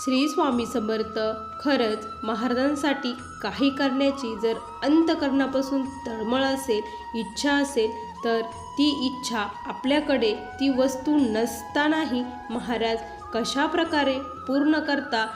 श्री स्वामी समर्थ खरंच महाराजांसाठी काही करण्याची जर अंतकरणापासून तळमळ असेल इच्छा असेल तर ती इच्छा आपल्याकडे ती वस्तू नसतानाही महाराज कशा प्रकारे पूर्ण करता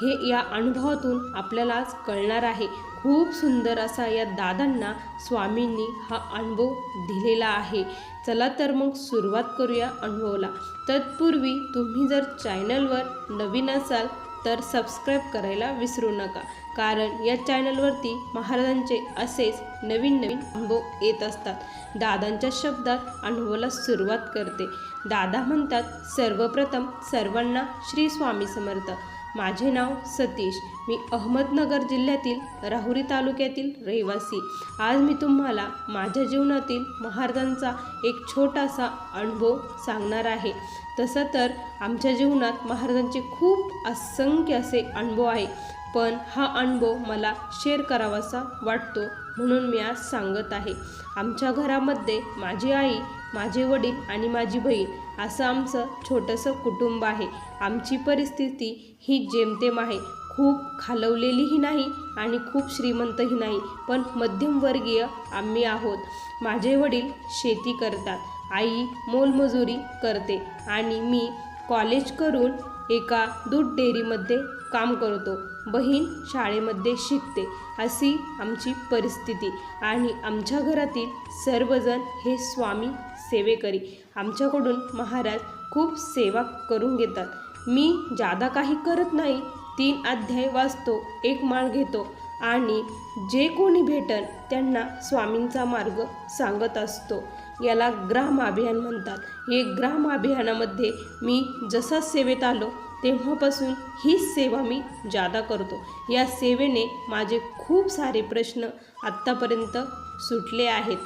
हे या अनुभवातून आपल्यालाच कळणार आहे. खूप सुंदर असा या दादांना स्वामींनी हा अनुभव दिलेला आहे. चला तर मग सुरुवात करूया अनुभवला. तत्पूर्वी तुम्ही जर चॅनलवर नवीन असाल तर सबस्क्राईब करायला विसरू नका. कारण या चॅनलवरती महाराजांचे असेच नवीन नवीन अनुभव येत असतात. दादांच्या शब्दात अनुभवाला सुरुवात करते. दादा म्हणतात सर्वप्रथम सर्वांना श्री स्वामी समर्थ. माझे नाव सतीश. मी अहमदनगर जिल्ह्यातील राहुरी तालुक्यातील रहिवासी. आज मी तुम्हाला माझ्या जीवनातील महाराजांचा एक छोटासा अनुभव सांगणार आहे. तसं तर आमच्या जीवनात महाराजांचे खूप असंख्य असे अनुभव आहे. पण हा अनुभव मला शेअर करावासा वाटतो म्हणून मी आज सांगत आहे. आमच्या घरामध्ये माझी आई माझे वडील आणि माझी बहीण असं आमचं छोटंसं कुटुंब आहे. आमची परिस्थिती ही जेमतेम आहे. खूप खालवलेलीही नाही आणि खूप श्रीमंतही नाही. पण मध्यमवर्गीय आम्ही आहोत. माझे वडील शेती करतात. आई मोलमजुरी करते आणि मी कॉलेज करून एका दूध डेअरीमध्ये काम करतो. बहीण शाळेमध्ये शिकते अशी आमची परिस्थिती. आणि आमच्या घरातील सर्वजण हे स्वामी सेवेकरी. आमच्याकडून महाराज खूप सेवा करून घेतात. मी जादा काही करत नाही तीन अध्याय वाचतो एक माळ घेतो. आणि जे कोणी भेटन त्यांना स्वामींचा मार्ग सांगत असतो. याला ग्राम अभियान म्हणतात. हे ग्राम अभियानामध्ये मी जसा सेवेत आलो तेव्हापासून हीच सेवा मी जादा करतो. या सेवेने माझे खूप सारे प्रश्न आत्तापर्यंत सुटले आहेत.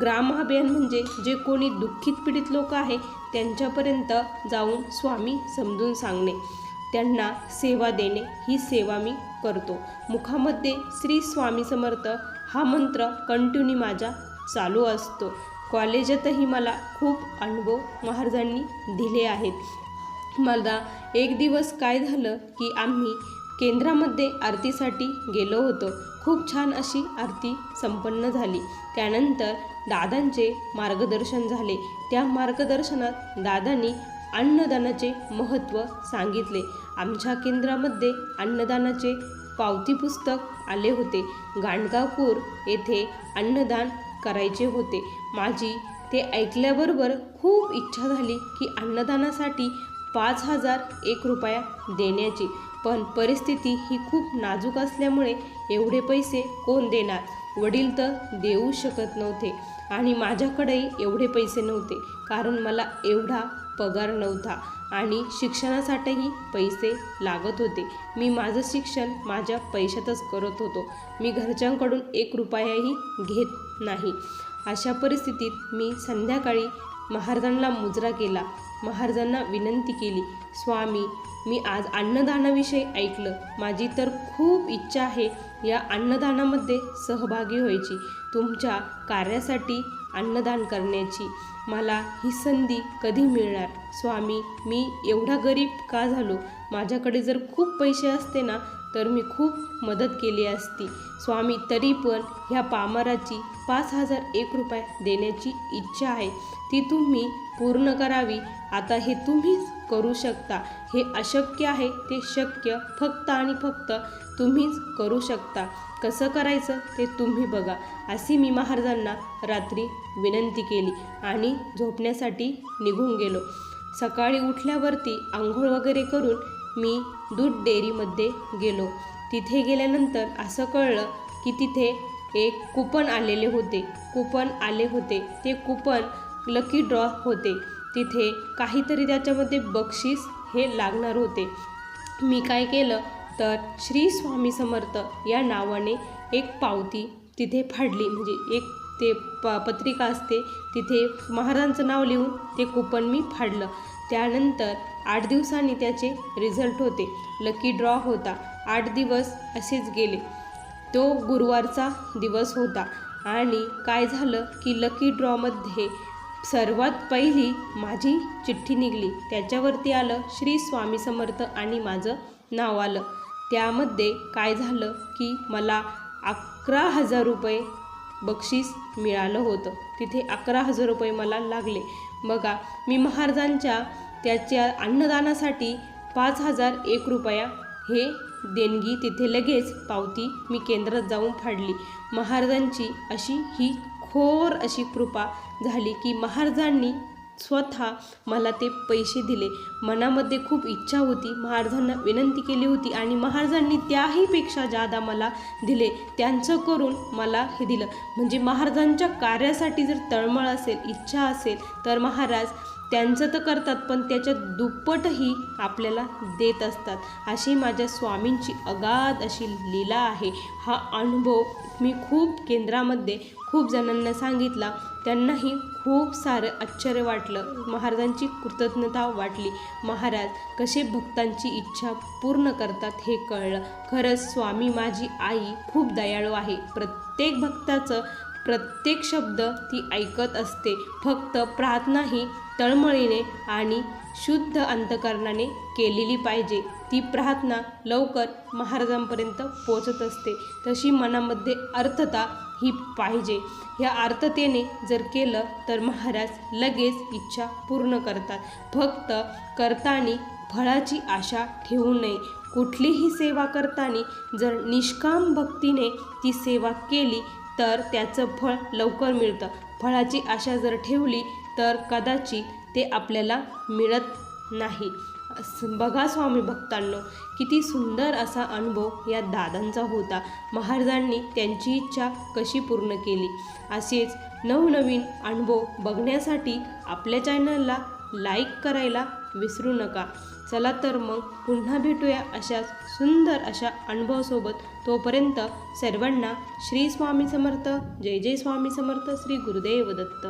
ग्राम अभियान म्हणजे जे कोणी दुःखित पीडित लोक आहे त्यांच्यापर्यंत जाऊन स्वामी समजून सांगणे. त्यांना सेवा देणे ही सेवा मी करतो. मुखामध्ये श्री स्वामी समर्थ हा मंत्र कंटिन्यू माझा चालू असतो. कॉलेजातही मला खूप अनुभव महाराजांनी दिले आहेत. मला एक दिवस काय झालं की आम्ही केंद्रामध्ये आरतीसाठी गेलो होतो. खूप छान अशी आरती संपन्न झाली. त्यानंतर दादांचे मार्गदर्शन झाले. त्या मार्गदर्शनात दादांनी अन्नदानाचे महत्त्व सांगितले. आमच्या केंद्रामध्ये अन्नदानाचे पावती पुस्तक आले होते. गाणगापूर येथे अन्नदान करायचे होते. माझी ते ऐकल्याबरोबर खूप इच्छा झाली की अन्नदानासाठी पाच हजार एक रुपया देण्याची. पण परिस्थिती ही खूप नाजूक असल्यामुळे एवढे पैसे कोण देणार? वडील तर देऊ शकत नव्हते आणि माझ्याकडेही एवढे पैसे नव्हते. कारण मला एवढा पगार नव्हता आणि शिक्षणासाठीही पैसे लागत होते. मी माझं शिक्षण माझ्या पैशातच करत होतो. मी घरच्यांकडून एक रुपयाही घेत नाही. अशा परिस्थितीत मी संध्याकाळी महाराजांना मुजरा केला. महाराजांना विनंती केली स्वामी मी आज अन्नदानाविषयी ऐकलं. माझी तर खूप इच्छा आहे या अन्नदानामध्ये सहभागी व्हायची तुमच्या कार्यासाठी अन्नदान करण्याची. मला ही संधी कधी मिळणार? स्वामी मी एवढा गरीब का झालो? माझ्याकडे जर खूप पैसे असते ना तर मी खूप मदत केली असती. स्वामी तरी पण ह्या पामराची पाच हजार एक रुपये देण्याची इच्छा आहे. ती तुम्ही पूर्ण करावी. आता हे तुम्हीच करू शकता. हे अशक्य आहे ते शक्य फक्त आणि फक्त तुम्हीच करू शकता. कसं करायचं ते तुम्ही बघा. अशी मी महाराजांना रात्री विनंती केली आणि झोपण्यासाठी निघून गेलो. सकाळी उठल्यावरती आंघोळ वगैरे करून मी दूध डेअरीमध्ये गेलो. तिथे गेल्यानंतर असं कळलं की तिथे एक कुपन आलेले होते. कुपन आले होते. ते कुपन लकी ड्रॉ होते. तिथे काहीतरी त्याच्यामध्ये बक्षीस हे लागणार होते. मी काय केलं? तर श्री स्वामी समर्थ या नावाने एक पावती तिथे फाडली. म्हणजे एक ते प पत्रिका असते. तिथे महाराजांचं नाव लिहून ते कुपन मी फाडलं. त्यानंतर आठ दिवसांनी त्याचे रिझल्ट होते. लकी ड्रॉ होता. आठ दिवस असेच गेले. तो गुरुवारचा दिवस होता. आणि काय झालं की लकी ड्रॉमध्ये सर्वात पहिली माझी चिठ्ठी निघली. त्याच्यावरती आलं श्री स्वामी समर्थ आणि माझं नाव आलं. त्यामध्ये काय झालं की मला अकरा हजार रुपये बक्षीस मिळालं होतं. तिथे अकरा हजार रुपये मला लागले. बघा मी महाराजांच्या त्याच्या अन्नदानासाठी पाच हजार एक रुपया हे देणगी तिथे लगेच पावती मी केंद्रात जाऊन फाडली. महाराजांची अशी ही खोर अशी कृपा झाली की महाराजांनी स्वतः मला ते पैसे दिले. मनामध्ये खूप इच्छा होती. महाराजांना विनंती केली होती आणि महाराजांनी त्याहीपेक्षा जादा मला दिले. त्यांचं करून मला हे दिलं. म्हणजे महाराजांच्या कार्यासाठी जर तळमळ असेल इच्छा असेल तर महाराज त्यांचं तर करतात पण त्याच्या दुप्पटही आपल्याला देत असतात. अशी माझ्या स्वामींची अगाध अशी लीला आहे. हा अनुभव मी खूप केंद्रामध्ये खूप जणांना सांगितला. त्यांनाही खूप सारं आश्चर्य वाटलं. महाराजांची कृतज्ञता वाटली. महाराज कसे भक्तांची इच्छा पूर्ण करतात हे कळलं. खरंच स्वामी माझी आई खूप दयाळू आहे. प्रत्येक भक्ताचं प्रत्येक शब्द ती ऐकत असते. फक्त प्रार्थना ही तळमळीने आणि शुद्ध अंतकरणाने केलेली पाहिजे. ती प्रार्थना लवकर महाराजांपर्यंत पोचत असते. तशी मनामध्ये अर्थता ही पाहिजे. ह्या अर्थतेने जर केलं तर महाराज लगेच इच्छा पूर्ण करतात. फक्त करताना फळाची आशा ठेवू नये. कुठलीही सेवा करताना जर निष्काम भक्तीने ती सेवा केली तर त्याचं फळ लवकर मिळतं. फळाची आशा जर ठेवली तर कदाचित ते आपल्याला मिळत नाही. बघा स्वामी भक्तांनो किती सुंदर असा अनुभव या दादांचा होता. महाराजांनी त्यांची इच्छा कशी पूर्ण केली? असेच नवनवीन अनुभव बघण्यासाठी आपल्या चॅनलला लाईक करायला विसरू नका. चला तर मग पुन्हा भेटूया अशाच सुंदर अशा अनुभवासोबत. तोपर्यंत सर्वांना श्री स्वामी समर्थ जय जय स्वामी समर्थ श्री गुरुदेव दत्त.